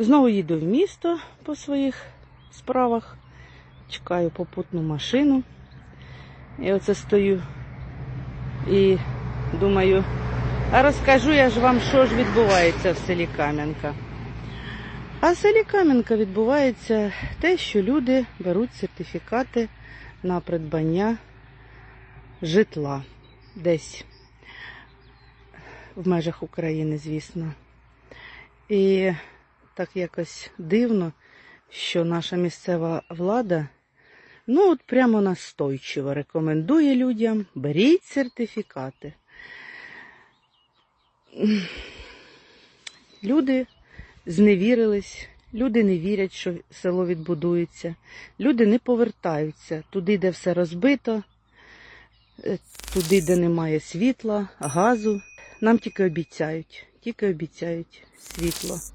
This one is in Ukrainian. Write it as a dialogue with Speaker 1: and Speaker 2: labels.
Speaker 1: Знову їду в місто по своїх справах. Чекаю попутну машину. І оце стою і думаю, а розкажу я ж вам, що ж відбувається в селі Кам'янка. А в селі Кам'янка відбувається те, що люди беруть сертифікати на придбання житла десь в межах України, звісно. І так якось дивно, що наша місцева влада ну от прямо настойчиво рекомендує людям беріть сертифікати. Люди зневірились, люди не вірять, що село відбудується, люди не повертаються туди, де все розбито, е, туди, де немає світла, газу. Нам тільки обіцяють, тільки обіцяють світло.